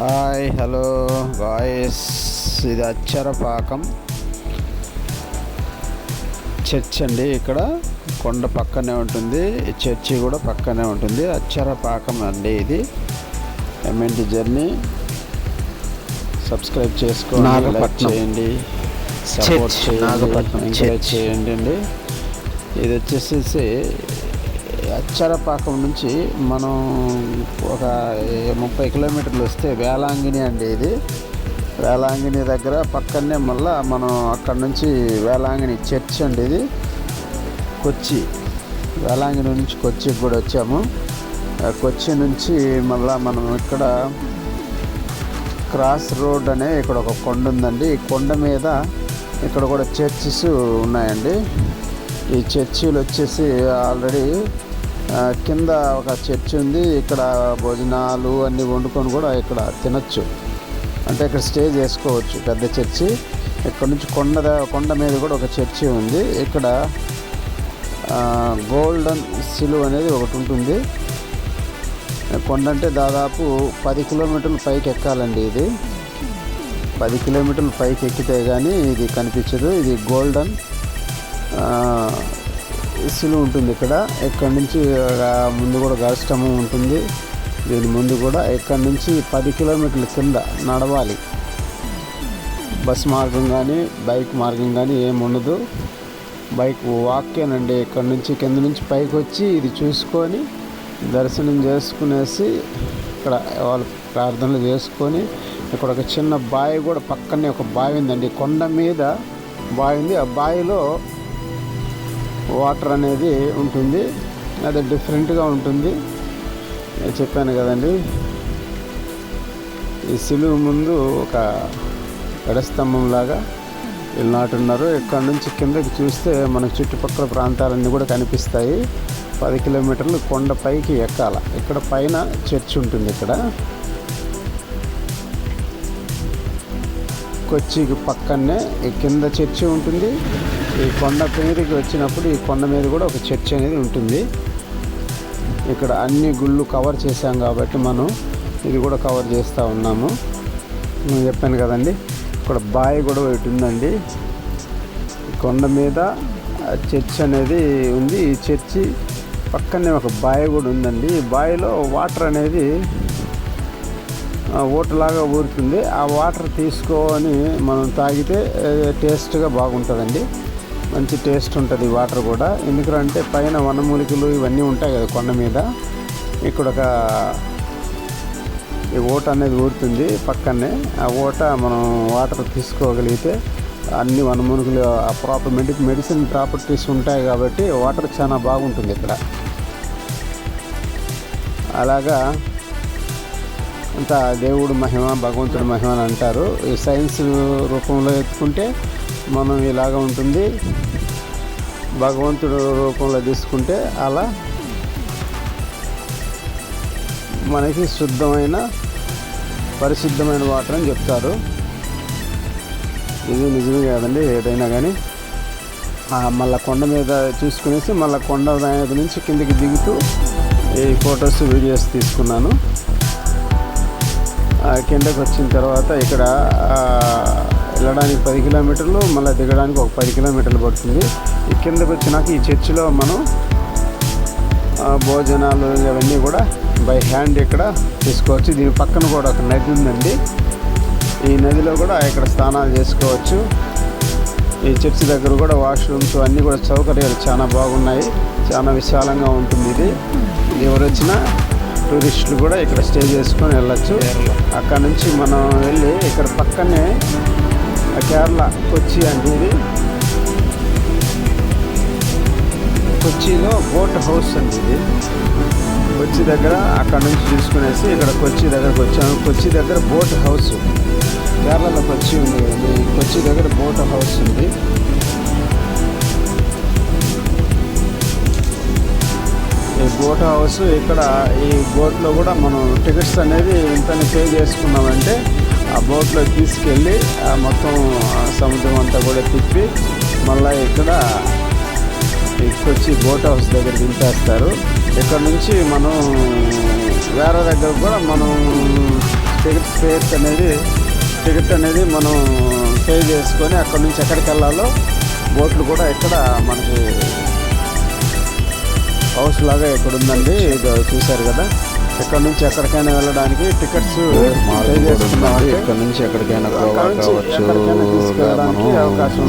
Hi hello guys. ఇది అచ్చరపాకం. Church అండి ఇక్కడ. కొండ పక్కనే ఉంటుంది. చర్చి కూడా పక్కనే ఉంటుంది. అచ్చరపాకం అండి ఇది. MNT journey? సబ్స్క్రైబ్ చేసుకోండి లైక్. చేయండి సపోర్ట్ చేయండి ఎంకరేజ్. చేయండి అండి. ఇది వచ్చేసేసి అచ్చరపాకం నుంచి మనం ఒక ముప్పై కిలోమీటర్లు వస్తే వేలాంగిని అండి ఇది. వేలాంగిని దగ్గర పక్కనే మళ్ళా మనం అక్కడ నుంచి వేలాంగిని చర్చ్ అండి ఇది. కొచ్చి. వేలాంగిని నుంచి కొచ్చి కూడా వచ్చాము. ఆ కొచ్చి నుంచి మళ్ళా మనం ఇక్కడ క్రాస్ రోడ్ అనే ఇక్కడ ఒక కొండ ఉందండి. ఈ కొండ మీద ఇక్కడ కూడా చర్చిస్ ఉన్నాయండి. ఈ చర్చిలు వచ్చేసి ఆల్రెడీ కింద ఒక చర్చి ఉంది. ఇక్కడ భోజనాలు అన్నీ వండుకొని కూడా ఇక్కడ తినచ్చు. అంటే ఇక్కడ స్టే చేసుకోవచ్చు. పెద్ద చర్చి. ఇక్కడ నుంచి కొండ కొండ మీద కూడా ఒక చర్చి ఉంది. ఇక్కడ గోల్డెన్ సిలువ అనేది ఒకటి ఉంటుంది. కొండ అంటే దాదాపు పది కిలోమీటర్లు పైకి ఎక్కాలండి ఇది. పది కిలోమీటర్లు పైకి ఎక్కితే కానీ ఇది కనిపించదు. ఇది గోల్డెన్ సిలువ ఉంటుంది ఇక్కడ. ఇక్కడ నుంచి ముందు కూడా గరిష్టము ఉంటుంది. దీని ముందు కూడా ఇక్కడ నుంచి పది కిలోమీటర్ల కింద నడవాలి. బస్ మార్గం కానీ బైక్ మార్గం కానీ ఏమి ఉండదు. బైక్ వాక్యేనండి ఇక్కడ నుంచి కింద నుంచి పైకి వచ్చి ఇది చూసుకొని దర్శనం చేసుకునేసి ఇక్కడ వాళ్ళు ప్రార్థనలు చేసుకొని ఇక్కడ ఒక చిన్న బావి కూడా పక్కనే ఒక బావి ఉందండి. కొండ మీద బావి ఉంది. ఆ బావిలో వాటర్ అనేది ఉంటుంది. అది డిఫరెంట్గా ఉంటుంది. చెప్పాను కదండి. ఈ సిలువు ముందు ఒక ఎడస్తంభం లాగా వీళ్ళు నాటున్నారు ఇక్కడ నుంచి కిందకి చూస్తే మనకు చుట్టుపక్కల ప్రాంతాలన్నీ కూడా కనిపిస్తాయి. పది కిలోమీటర్లు కొండ పైకి ఎక్కాల. ఇక్కడ పైన చర్చ్ ఉంటుంది ఇక్కడ. కొచ్చికి పక్కనే కింద చర్చి ఉంటుంది. ఈ కొండ పేరుకి వచ్చినప్పుడు ఈ కొండ మీద కూడా ఒక చర్చ్ అనేది ఉంటుంది. ఇక్కడ అన్ని గుళ్ళు కవర్ చేసాం కాబట్టి మనం ఇది కూడా కవర్ చేస్తూ ఉన్నాము. నేను చెప్పాను కదండి ఇక్కడ బావి కూడా ఒకటి ఉందండి. కొండ మీద చర్చ్ అనేది ఉంది. ఈ చర్చి పక్కనే ఒక బావి కూడా ఉందండి. ఈ బావిలో వాటర్ అనేది ఓటలాగా ఊరుతుంది. ఆ వాటర్ తీసుకొని మనం తాగితే టేస్ట్గా బాగుంటుందండి. మంచి టేస్ట్ ఉంటుంది వాటర్ కూడా. ఎందుకంటే పైన వనమూలికలు ఇవన్నీ ఉంటాయి కదా కొండ మీద. ఇక్కడ ఒక ఈ ఓట అనేది ఊరుతుంది పక్కనే. ఆ ఓట మనం వాటర్ తీసుకోగలిగితే అన్ని వనమూలికలు ఆ ప్రాపర్ మెడి మెడిసిన్ ప్రాపర్టీస్ ఉంటాయి కాబట్టి వాటర్ చాలా బాగుంటుంది ఇక్కడ. అలాగా అంతా దేవుడు మహిమ భగవంతుడి మహిమ అని అంటారు. ఈ సైన్స్ రూపంలో ఎత్తుకుంటే మనం ఇలాగ ఉంటుంది. భగవంతుడు రూపంలో తీసుకుంటే అలా మనకి శుద్ధమైన పరిశుద్ధమైన వాటర్ అని చెప్తారు. ఇది నిజమే కాదండి ఏదైనా కానీ. మళ్ళీ కొండ మీద చూసుకునేసి మళ్ళీ కొండ దాని నుంచి కిందికి దిగుతూ ఈ ఫొటోస్ వీడియోస్ తీసుకున్నాను. ఆ, కిందకి వచ్చిన తర్వాత ఇక్కడ వెళ్ళడానికి పది కిలోమీటర్లు మళ్ళీ దిగడానికి ఒక పది కిలోమీటర్లు పడుతుంది. ఈ కిందకి వచ్చినాక ఈ చర్చిలో మనం భోజనాలు ఇవన్నీ కూడా బై హ్యాండ్ ఇక్కడ తీసుకోవచ్చు. దీని పక్కన కూడా ఒక నది ఉందండి. ఈ నదిలో కూడా ఇక్కడ స్నానాలు చేసుకోవచ్చు. ఈ చర్చి దగ్గర కూడా వాష్రూమ్స్ అన్నీ కూడా సౌకర్యాలు చాలా బాగున్నాయి. చాలా విశాలంగా ఉంటుంది ఇది. ఎవరు వచ్చినా టూరిస్టులు కూడా ఇక్కడ స్టే చేసుకొని వెళ్ళచ్చు. అక్కడ నుంచి మనం వెళ్ళి ఇక్కడ పక్కనే కేరళ కొచ్చి అండి ఇది కొచ్చిలో బోట్ హౌస్ అండి ఇది కొచ్చి దగ్గర అక్కడ నుంచి చూసుకునేసి ఇక్కడ కొచ్చి దగ్గరకు వచ్చాము. కొచ్చి దగ్గర బోట్ హౌస్ కేరళలో కొచ్చి ఉంది కదండి. కొచ్చి దగ్గర బోట్ హౌస్ ఉంది. ఈ బోట్ హౌస్ ఇక్కడ ఈ బోట్లో కూడా మనం టికెట్స్ అనేది ఇంతని పే చేసుకున్నామంటే ఆ బోట్లో తీసుకెళ్ళి మొత్తం సముద్రం అంతా కూడా తిప్పి మళ్ళీ ఇక్కడ ఇక్కడొచ్చి బోట్ హౌస్ దగ్గర దింపేస్తారు. ఇక్కడ నుంచి మనం వేరే దగ్గర కూడా మనం టికెట్ ఫేర్స్ అనేది టికెట్ అనేది మనం పే చేసుకొని అక్కడ నుంచి ఎక్కడికి వెళ్ళాలో బోట్లు కూడా ఇక్కడ మనకి హౌస్ లాగా ఇక్కడ ఉందండి. ఇది చూశారు కదా. ఇక్కడ నుంచి ఎక్కడికైనా వెళ్ళడానికి టికెట్స్ ఇక్కడ నుంచి ఎక్కడికైనా కావచ్చు అవకాశం